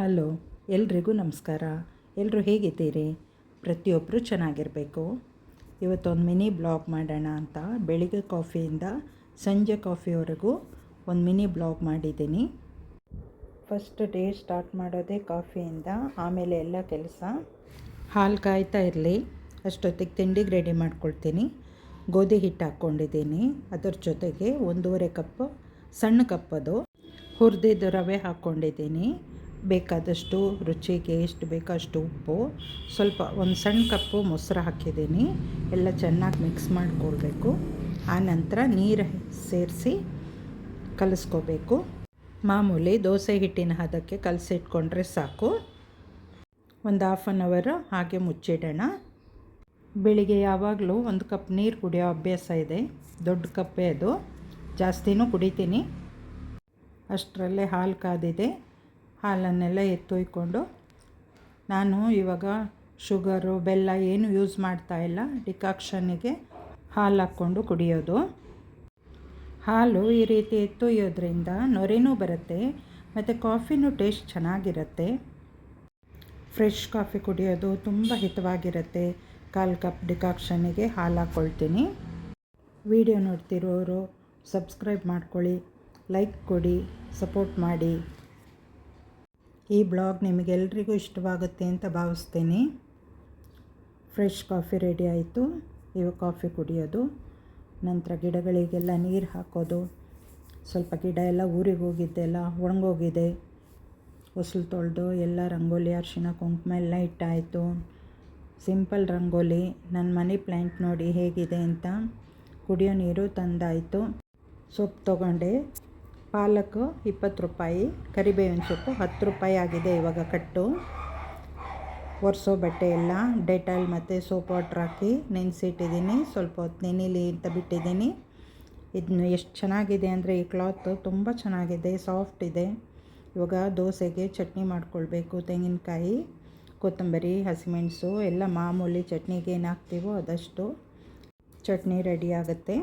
Hello, ಎಲ್ರಿಗೂ ನಮಸ್ಕಾರ. ಎಲ್ಲರೂ ಹೇಗಿದ್ದೀರಿ? ಪ್ರತಿಯೊಬ್ಬರು ಚೆನ್ನಾಗಿರಬೇಕು. ಇವತ್ತೊಂದು ಮಿನಿ ಬ್ಲಾಗ್ ಮಾಡೋಣ ಅಂತ ಬೆಳಿಗ್ಗೆ ಕಾಫಿಯಿಂದ ಸಂಜೆ ಕಾಫಿವರೆಗೂ ಒಂದು ಮಿನಿ ಬ್ಲಾಗ್ ಮಾಡಿದ್ದೀನಿ. ಫಸ್ಟ್ ಡೇ ಸ್ಟಾರ್ಟ್ ಮಾಡೋದೇ ಕಾಫಿಯಿಂದ, ಆಮೇಲೆ ಎಲ್ಲ ಕೆಲಸ. ಹಾಲು ಕಾಯ್ತಾ ಇರಲಿ, ಅಷ್ಟೊತ್ತಿಗೆ ತಿಂಡಿಗೆ ರೆಡಿ ಮಾಡ್ಕೊಳ್ತೀನಿ. ಗೋಧಿ ಹಿಟ್ಟು ಹಾಕ್ಕೊಂಡಿದ್ದೀನಿ. ಅದರ ಜೊತೆಗೆ ಒಂದೂವರೆ ಕಪ್, ಸಣ್ಣ ಕಪ್ಪದು ಹುರಿದಿದ್ದು ರವೆ ಹಾಕ್ಕೊಂಡಿದ್ದೀನಿ. ಬೇಕಾದಷ್ಟು ರುಚಿಗೆ ಎಷ್ಟು ಬೇಕೋ ಅಷ್ಟು ಉಪ್ಪು, ಸ್ವಲ್ಪ ಒಂದು ಸಣ್ಣ ಕಪ್ಪು ಮೊಸರು ಹಾಕಿದ್ದೀನಿ. ಎಲ್ಲ ಚೆನ್ನಾಗಿ ಮಿಕ್ಸ್ ಮಾಡಿಕೊಳ್ಬೇಕು. ಆನಂತರ ನೀರು ಸೇರಿಸಿ ಕಲಿಸ್ಕೋಬೇಕು. ಮಾಮೂಲಿ ದೋಸೆ ಹಿಟ್ಟಿನ ಹದಕ್ಕೆ ಕಲಸಿಟ್ಕೊಂಡ್ರೆ ಸಾಕು. ಒಂದು ಹಾಫ್ ಆನ್ ಅವರ್ ಹಾಗೆ ಮುಚ್ಚಿಡೋಣ. ಬೆಳಿಗ್ಗೆ ಯಾವಾಗಲೂ ಒಂದು ಕಪ್ ನೀರು ಕುಡಿಯೋ ಅಭ್ಯಾಸ ಇದೆ. ದೊಡ್ಡ ಕಪ್ಪೇ ಅದು. ಜಾಸ್ತಿನೂ ಕುಡಿತೀನಿ. ಅಷ್ಟರಲ್ಲೇ ಹಾಲು ಕಾದಿದೆ. ಹಾಲನ್ನೆಲ್ಲ ಎತ್ತೊಯ್ಕೊಂಡು ನಾನು ಇವಾಗ ಶುಗರು, ಬೆಲ್ಲ ಏನು ಯೂಸ್ ಮಾಡ್ತಾ ಇಲ್ಲ. ಡಿಕಾಕ್ಷನಿಗೆ ಹಾಲು ಹಾಕ್ಕೊಂಡು ಕುಡಿಯೋದು. ಹಾಲು ಈ ರೀತಿ ಎತ್ತೊಯ್ಯೋದ್ರಿಂದ ನೊರೆನೂ ಬರುತ್ತೆ, ಮತ್ತು ಕಾಫಿನೂ ಟೇಸ್ಟ್ ಚೆನ್ನಾಗಿರುತ್ತೆ. ಫ್ರೆಶ್ ಕಾಫಿ ಕುಡಿಯೋದು ತುಂಬ ಹಿತವಾಗಿರುತ್ತೆ. ಕಾಲು ಕಪ್ ಡಿಕಾಕ್ಷನಿಗೆ ಹಾಲು ಹಾಕ್ಕೊಳ್ತೀನಿ. ವಿಡಿಯೋ ನೋಡ್ತಿರೋರು ಸಬ್ಸ್ಕ್ರೈಬ್ ಮಾಡ್ಕೊಳ್ಳಿ, ಲೈಕ್ ಕೊಡಿ, ಸಪೋರ್ಟ್ ಮಾಡಿ. ಈ ಬ್ಲಾಗ್ ನಿಮಗೆಲ್ರಿಗೂ ಇಷ್ಟವಾಗುತ್ತೆ ಅಂತ ಭಾವಿಸ್ತೀನಿ. ಫ್ರೆಶ್ ಕಾಫಿ ರೆಡಿ ಆಯಿತು. ಇವು ಕಾಫಿ ಕುಡಿಯೋದು. ನಂತರ ಗಿಡಗಳಿಗೆಲ್ಲ ನೀರು ಹಾಕೋದು. ಸ್ವಲ್ಪ ಗಿಡ ಎಲ್ಲ ಊರಿಗೆ ಹೋಗಿದ್ದೆಲ್ಲ ಒಣಗೋಗಿದೆ. ಹೊಸಲು ತೊಳೆದು ಎಲ್ಲ ರಂಗೋಲಿ ಅರಿಶಿನ ಕುಂಕುಮ ಎಲ್ಲ ಇಟ್ಟಾಯಿತು. ಸಿಂಪಲ್ ರಂಗೋಲಿ ನನ್ನ ಮನಿ ಪ್ಲ್ಯಾಂಟ್ ನೋಡಿ ಹೇಗಿದೆ ಅಂತ ಕುಡಿಯೋ ನೀರು ತಂದಾಯಿತು. ಸೊಪ್ಪು ತೊಗೊಂಡೆ. ಪಾಲಕು ಇಪ್ಪತ್ತು ರೂಪಾಯಿ, ಕರಿಬೇವಿನ ಸೊಪ್ಪು ಹತ್ತು ರೂಪಾಯಿ ಆಗಿದೆ ಇವಾಗ ಕಟ್ಟು. ಒರೆಸೋ ಬಟ್ಟೆ ಎಲ್ಲ, ಡೆಟಾಲ್ ಮತ್ತು ಸೋಪ್ ವಾಟ್ರ್ ಹಾಕಿ ನೆನೆಸಿಟ್ಟಿದ್ದೀನಿ. ಸ್ವಲ್ಪ ಹೊತ್ತು ನೆನೀಲಿ ಅಂತ ಬಿಟ್ಟಿದ್ದೀನಿ. ಇದನ್ನು ಎಷ್ಟು ಚೆನ್ನಾಗಿದೆ ಅಂದರೆ ಈ ಕ್ಲಾತು ತುಂಬ ಚೆನ್ನಾಗಿದೆ, ಸಾಫ್ಟ್ ಇದೆ. ಇವಾಗ ದೋಸೆಗೆ ಚಟ್ನಿ ಮಾಡ್ಕೊಳ್ಬೇಕು, ತೆಂಗಿನಕಾಯಿ, ಕೊತ್ತಂಬರಿ, ಹಸಿಮೆಣಸು, ಎಲ್ಲ ಮಾಮೂಲಿ ಚಟ್ನಿಗೆ ಏನು ಹಾಕ್ತೀವೋ ಅದಷ್ಟು ಚಟ್ನಿ ರೆಡಿ ಆಗುತ್ತೆ.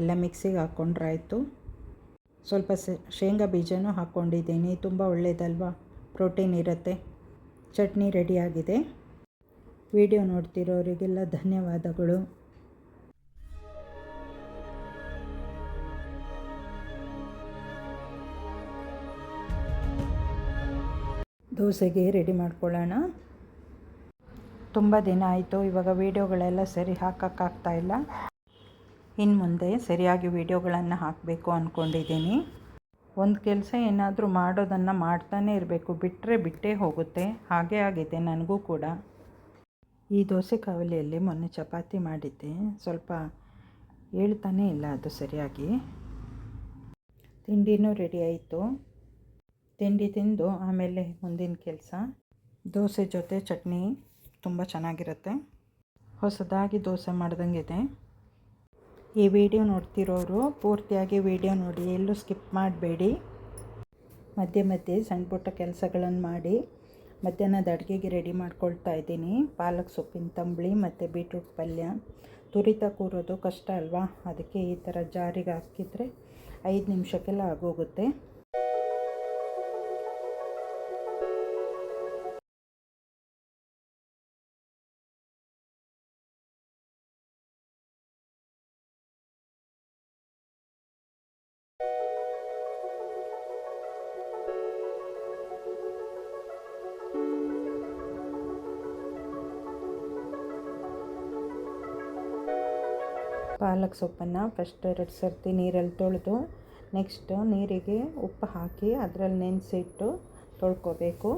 ಎಲ್ಲ ಮಿಕ್ಸಿಗೆ ಹಾಕ್ಕೊಂಡ್ರಾಯ್ತು ಸ್ವಲ್ಪ ಶೇಂಗಾ ಬೀಜನೂ ಹಾಕ್ಕೊಂಡಿದ್ದೀನಿ. ತುಂಬ ಒಳ್ಳೆಯದಲ್ವಾ ಪ್ರೋಟೀನ್ ಇರುತ್ತೆ. ಚಟ್ನಿ ರೆಡಿಯಾಗಿದೆ. ವಿಡಿಯೋ ನೋಡ್ತಿರೋರಿಗೆಲ್ಲ ಧನ್ಯವಾದಗಳು. ದೋಸೆಗೆ ರೆಡಿ ಮಾಡ್ಕೊಳ್ಳೋಣ. ತುಂಬ ದಿನ ಆಯಿತು. ಇವಾಗ ವೀಡಿಯೋಗಳೆಲ್ಲ ಸರಿ ಹಾಕೋಕ್ಕಾಗ್ತಾ ಇಲ್ಲ. ಇನ್ನು ಮುಂದೆ ಸರಿಯಾಗಿ ವೀಡಿಯೋಗಳನ್ನು ಹಾಕಬೇಕು ಅಂದ್ಕೊಂಡಿದ್ದೀನಿ ಒಂದು ಕೆಲಸ ಏನಾದರೂ ಮಾಡೋದನ್ನು ಮಾಡ್ತಾನೆ ಇರಬೇಕು. ಬಿಟ್ಟರೆ ಬಿಟ್ಟೇ ಹೋಗುತ್ತೆ. ಹಾಗೇ ಆಗಿದೆ ನನಗೂ ಕೂಡ. ಈ ದೋಸೆ ಕಾವಲಿಯಲ್ಲಿ ಮೊನ್ನೆ ಚಪಾತಿ ಮಾಡಿದ್ದೆ. ಸ್ವಲ್ಪ ಹೇಳ್ತಾನೇ ಇಲ್ಲ ಅದು ಸರಿಯಾಗಿ. ತಿಂಡಿನೂ ರೆಡಿ ಆಯಿತು. ತಿಂಡಿ ತಿಂದು ಆಮೇಲೆ ಮುಂದಿನ ಕೆಲಸ. ದೋಸೆ ಜೊತೆ ಚಟ್ನಿ ತುಂಬ ಚೆನ್ನಾಗಿರುತ್ತೆ. ಹೊಸದಾಗಿ ದೋಸೆ ಮಾಡ್ದಂಗಿದೆ. ಈ ವಿಡಿಯೋ ನೋಡ್ತಿರೋರು, ಪೂರ್ತಿಯಾಗಿ ವಿಡಿಯೋ ನೋಡಿ, ಎಲ್ಲೂ ಸ್ಕಿಪ್ ಮಾಡಬೇಡಿ. ಮಧ್ಯೆ ಮಧ್ಯೆ ಸಣ್ಣ ಪುಟ್ಟ ಕೆಲಸಗಳನ್ನು ಮಾಡಿ, ಮಧ್ಯಾಹ್ನದ ಅಡುಗೆಗೆ ರೆಡಿ ಮಾಡ್ಕೊಳ್ತಾ ಇದ್ದೀನಿ. ಪಾಲಕ್ ಸೊಪ್ಪಿನ ತಂಬಳಿ ಮತ್ತು ಬೀಟ್ರೂಟ್ ಪಲ್ಯ. ತುರಿತ ಕೂರೋದು ಕಷ್ಟ ಅಲ್ವಾ? ಅದಕ್ಕೆ ಈ ಥರ ಜಾರಿಗೆ ಹಾಕಿದರೆ ಐದು ನಿಮಿಷಕ್ಕೆಲ್ಲ ಆಗೋಗುತ್ತೆ. ಪಾಲಕ್ ಸೊಪ್ಪನ್ನು ಫಸ್ಟ್ ಎರಡು ಸರ್ತಿ ನೀರಲ್ಲಿ ತೊಳೆದು ನೆಕ್ಸ್ಟು ನೀರಿಗೆ ಉಪ್ಪು ಹಾಕಿ ಅದರಲ್ಲಿ ನೆನೆಸಿಟ್ಟು ತೊಳ್ಕೊಬೇಕು.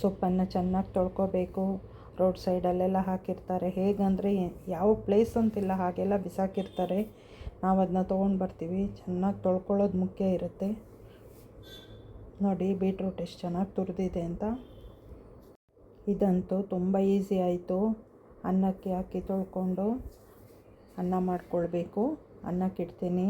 ಸೊಪ್ಪನ್ನು ಚೆನ್ನಾಗಿ ತೊಳ್ಕೊಬೇಕು. ರೋಡ್ ಸೈಡಲ್ಲೆಲ್ಲ ಹಾಕಿರ್ತಾರೆ. ಹೇಗಂದರೆ ಯಾವ ಪ್ಲೇಸ್ ಅಂತಿಲ್ಲ, ಹಾಗೆಲ್ಲ ಬಿಸಾಕಿರ್ತಾರೆ. ನಾವು ಅದನ್ನ ತೊಗೊಂಡು ಬರ್ತೀವಿ. ಚೆನ್ನಾಗಿ ತೊಳ್ಕೊಳ್ಳೋದು ಮುಖ್ಯ ಇರುತ್ತೆ. ನೋಡಿ, ಬೀಟ್ರೂಟ್ ಎಷ್ಟು ಚೆನ್ನಾಗಿ ತುರಿದಿದೆ ಅಂತ. ಇದಂತೂ ತುಂಬ ಈಸಿ ಆಯಿತು. ಅನ್ನಕ್ಕೆ ಹಾಕಿ ತೊಳ್ಕೊಂಡು ಅನ್ನ ಮಾಡಿಕೊಳ್ಬೇಕು. ಅನ್ನಕ್ಕಿಡ್ತೀನಿ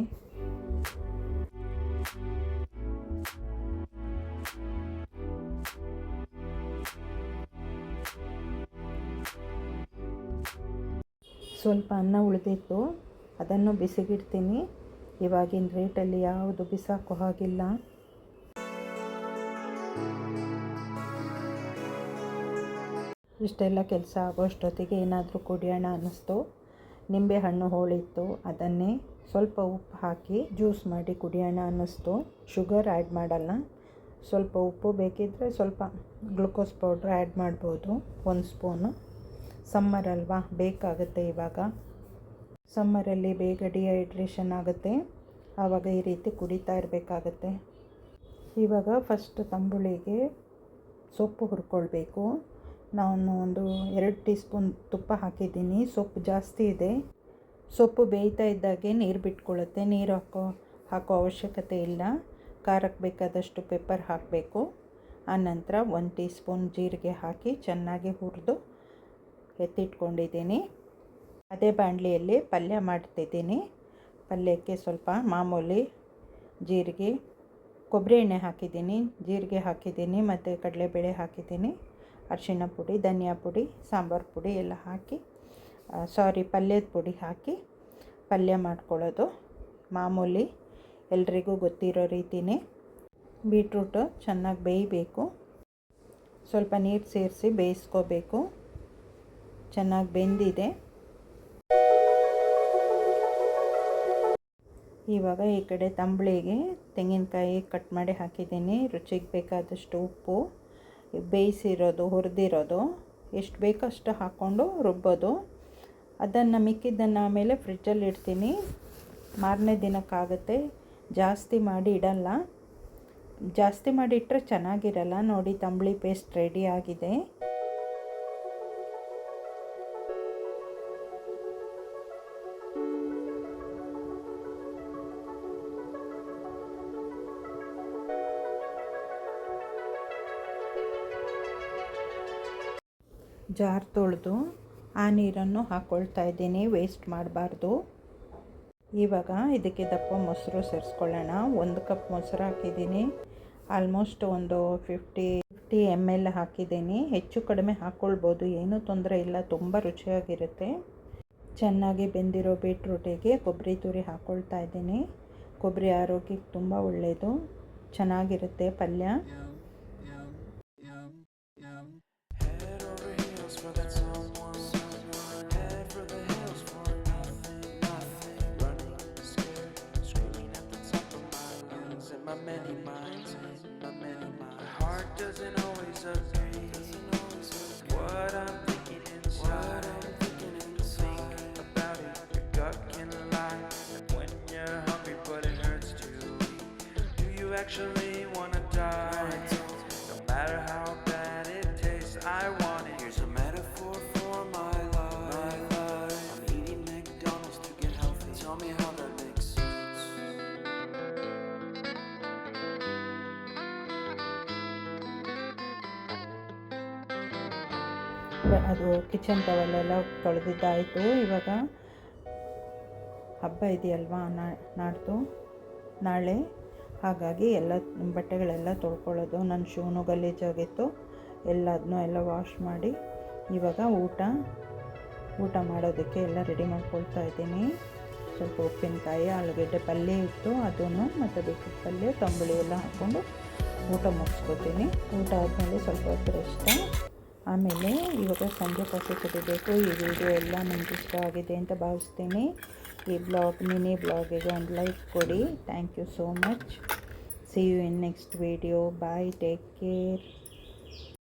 ಸ್ವಲ್ಪ ಅನ್ನ ಉಳಿದಿತ್ತು. ಅದನ್ನು ಬಿಸಿಗಿಡ್ತೀನಿ. ಇವಾಗಿನ ರೇಟಲ್ಲಿ ಯಾವುದು ಬಿಸಾಕೋ ಹಾಗಿಲ್ಲ. ಇಷ್ಟೆಲ್ಲ ಕೆಲಸ ಆಗೋಷ್ಟೊತ್ತಿಗೆ ಏನಾದರೂ ಕುಡಿಯೋಣ ಅನ್ನಿಸ್ತು. ನಿಂಬೆ ಹಣ್ಣು ಹೋಳಿತ್ತು, ಅದನ್ನೇ ಸ್ವಲ್ಪ ಉಪ್ಪು ಹಾಕಿ ಜ್ಯೂಸ್ ಮಾಡಿ ಕುಡಿಯೋಣ ಅನ್ನಿಸ್ತು. ಶುಗರ್ ಆ್ಯಡ್ ಮಾಡಲ್ಲ. ಸ್ವಲ್ಪ ಉಪ್ಪು ಬೇಕಿದ್ದರೆ ಸ್ವಲ್ಪ ಗ್ಲುಕೋಸ್ ಪೌಡ್ರ್ ಆ್ಯಡ್ ಮಾಡ್ಬೋದು, ಒಂದು ಸ್ಪೂನು. ಸಮ್ಮರ್ ಅಲ್ವಾ, ಬೇಕಾಗುತ್ತೆ ಇವಾಗ. ಸಮ್ಮರಲ್ಲಿ ಬೇಗ ಡಿಹೈಡ್ರೇಷನ್ ಆಗುತ್ತೆ. ಆವಾಗ ಈ ರೀತಿ ಕುಡಿತಾ ಇರಬೇಕಾಗತ್ತೆ. ಇವಾಗ ಫಸ್ಟ್ ತಂಬುಳಿಗೆ ಸೊಪ್ಪು ಹುರ್ಕೊಳ್ಬೇಕು. ನಾನು ಒಂದು ಎರಡು ಟೀ ಸ್ಪೂನ್ ತುಪ್ಪ ಹಾಕಿದ್ದೀನಿ. ಸೊಪ್ಪು ಜಾಸ್ತಿ ಇದೆ. ಸೊಪ್ಪು ಬೇಯ್ತಾ ಇದ್ದಾಗೆ ನೀರು ಬಿಟ್ಕೊಳ್ಳುತ್ತೆ. ನೀರು ಹಾಕೋ ಹಾಕೋ ಅವಶ್ಯಕತೆ ಇಲ್ಲ. ಖಾರಕ್ಕೆ ಬೇಕಾದಷ್ಟು ಪೆಪ್ಪರ್ ಹಾಕಬೇಕು. ಆನಂತರ ಒಂದು ಟೀ ಸ್ಪೂನ್ ಜೀರಿಗೆ ಹಾಕಿ ಚೆನ್ನಾಗಿ ಹುರಿದು ಎತ್ತಿಟ್ಕೊಂಡಿದ್ದೀನಿ. ಅದೇ ಬಾಣಲಿಯಲ್ಲಿ ಪಲ್ಯ ಮಾಡ್ತಿದ್ದೀನಿ. ಪಲ್ಯಕ್ಕೆ ಸ್ವಲ್ಪ ಮಾಮೂಲಿ ಜೀರಿಗೆ, ಕೊಬ್ಬರಿ ಎಣ್ಣೆ ಹಾಕಿದ್ದೀನಿ. ಜೀರಿಗೆ ಹಾಕಿದ್ದೀನಿ ಮತ್ತು ಕಡಲೆಬೇಳೆ ಹಾಕಿದ್ದೀನಿ. ಅರಿಶಿಣ ಪುಡಿ, ಧನಿಯಾ ಪುಡಿ, ಸಾಂಬಾರು ಪುಡಿ ಎಲ್ಲ ಹಾಕಿ ಸಾರಿ ಪಲ್ಯದ ಪುಡಿ ಹಾಕಿ ಪಲ್ಯ ಮಾಡ್ಕೊಳ್ಳೋದು. ಮಾಮೂಲಿ ಎಲ್ರಿಗೂ ಗೊತ್ತಿರೋ ರೀತಿಯೇ ಬೀಟ್ರೂಟು ಚೆನ್ನಾಗಿ ಬೇಯಬೇಕು. ಸ್ವಲ್ಪ ನೀರು ಸೇರಿಸಿ ಬೇಯಿಸ್ಕೋಬೇಕು. ಚೆನ್ನಾಗಿ ಬೆಂದಿದೆ. ಇವಾಗ ಈ ಕಡೆ ತಂಬಳಿಗೆ ತೆಂಗಿನಕಾಯಿ ಕಟ್ ಮಾಡಿ ಹಾಕಿದ್ದೀನಿ. ರುಚಿಗೆ ಬೇಕಾದಷ್ಟು ಉಪ್ಪು, ಬೇಯಿಸಿರೋದು, ಹುರಿದಿರೋದು, ಎಷ್ಟು ಬೇಕೋ ಅಷ್ಟು ಹಾಕ್ಕೊಂಡು ರುಬ್ಬೋದು. ಅದನ್ನು ಮಿಕ್ಕಿದ್ದನ್ನು ಆಮೇಲೆ ಫ್ರಿಜ್ಜಲ್ಲಿ ಇಡ್ತೀನಿ. ಮಾರನೇ ದಿನಕ್ಕಾಗುತ್ತೆ. ಜಾಸ್ತಿ ಮಾಡಿ ಇಡಲ್ಲ. ಜಾಸ್ತಿ ಮಾಡಿ ಇಟ್ಟರೆ ಚೆನ್ನಾಗಿರಲ್ಲ. ನೋಡಿ, ತಂಬಳಿ ಪೇಸ್ಟ್ ರೆಡಿ ಆಗಿದೆ. ಜಾರ್ ತೊಳೆದು ಆ ನೀರನ್ನು ಹಾಕ್ಕೊಳ್ತಾ ಇದ್ದೀನಿ. ವೇಸ್ಟ್ ಮಾಡಬಾರ್ದು. ಇವಾಗ ಇದಕ್ಕೆ ದಪ್ಪ ಮೊಸರು ಸೇರಿಸ್ಕೊಳ್ಳೋಣ. ಒಂದು ಕಪ್ ಮೊಸರು ಹಾಕಿದ್ದೀನಿ. ಆಲ್ಮೋಸ್ಟ್ ಒಂದು ಫಿಫ್ಟಿ ಫಿಫ್ಟಿ ಎಂ ಎಲ್ ಹಾಕಿದ್ದೀನಿ. ಹೆಚ್ಚು ಕಡಿಮೆ ಹಾಕ್ಕೊಳ್ಬೋದು ಏನೂ ತೊಂದರೆ ಇಲ್ಲ. ತುಂಬ ರುಚಿಯಾಗಿರುತ್ತೆ. ಚೆನ್ನಾಗಿ ಬೆಂದಿರೋ ಬೀಟ್ರೂಟಿಗೆ ಕೊಬ್ಬರಿ ತುರಿ ಹಾಕ್ಕೊಳ್ತಾ ಇದ್ದೀನಿ. ಕೊಬ್ಬರಿ ಆರೋಗ್ಯಕ್ಕೆ ತುಂಬ ಒಳ್ಳೆಯದು ಚೆನ್ನಾಗಿರುತ್ತೆ ಪಲ್ಯ. by many minds, many minds. My heart doesn't always agree. What I'm thinking inside, thinking about it, your gut can lie. When you're hungry, but it hurts. Do you actually? ಅದು ಕಿಚನ್ ಟವಲೆಲ್ಲ ತೊಳೆದಿದ್ದಾಯಿತು. ಇವಾಗ ಹಬ್ಬ ಇದೆಯಲ್ವಾ ನಾಡ್ದು? ನಾಳೆ? ಹಾಗಾಗಿ ಎಲ್ಲ ಬಟ್ಟೆಗಳೆಲ್ಲ ತೊಳ್ಕೊಳ್ಳೋದು. ನನ್ನ ಶೂನು ಗಲೀಜಾಗಿತ್ತು ಎಲ್ಲದನ್ನೂ ಎಲ್ಲ ವಾಶ್ ಮಾಡಿ ಇವಾಗ ಊಟ ಊಟ ಮಾಡೋದಕ್ಕೆ ಎಲ್ಲ ರೆಡಿ ಮಾಡ್ಕೊಳ್ತಾ ಇದ್ದೀನಿ. ಸ್ವಲ್ಪ ಉಪ್ಪಿನಕಾಯಿ, ಆಲೂಗಡ್ಡೆ ಪಲ್ಯ ಇತ್ತು. ಅದನ್ನು ಮತ್ತು ಬಿಟ್ಟು ಪಲ್ಯ, ತಂಬುಳಿ ಎಲ್ಲ ಹಾಕ್ಕೊಂಡು ಊಟ ಮುಗಿಸ್ಕೊತೀನಿ. ಊಟ ಆದಮೇಲೆ ಸ್ವಲ್ಪ ಹೊತ್ತು ರೆಸ್ಟ್ ಆಮೇಲೆ ಇವಾಗ ಸಂಜೆ ಕಾಫಿ ಕುಡಿಬೇಕು, ಈ ವಿಡಿಯೋ ಎಲ್ಲ ನನಗೆ ಇಷ್ಟ ಆಗಿದೆ ಅಂತ ಭಾವಿಸ್ತೀನಿ. ಈ ಬ್ಲಾಗ್, ಮಿನಿ ಬ್ಲಾಗಿಗೆ ಒಂದು ಲೈಕ್ ಕೊಡಿ. Thank you so much. See you in next video bye take care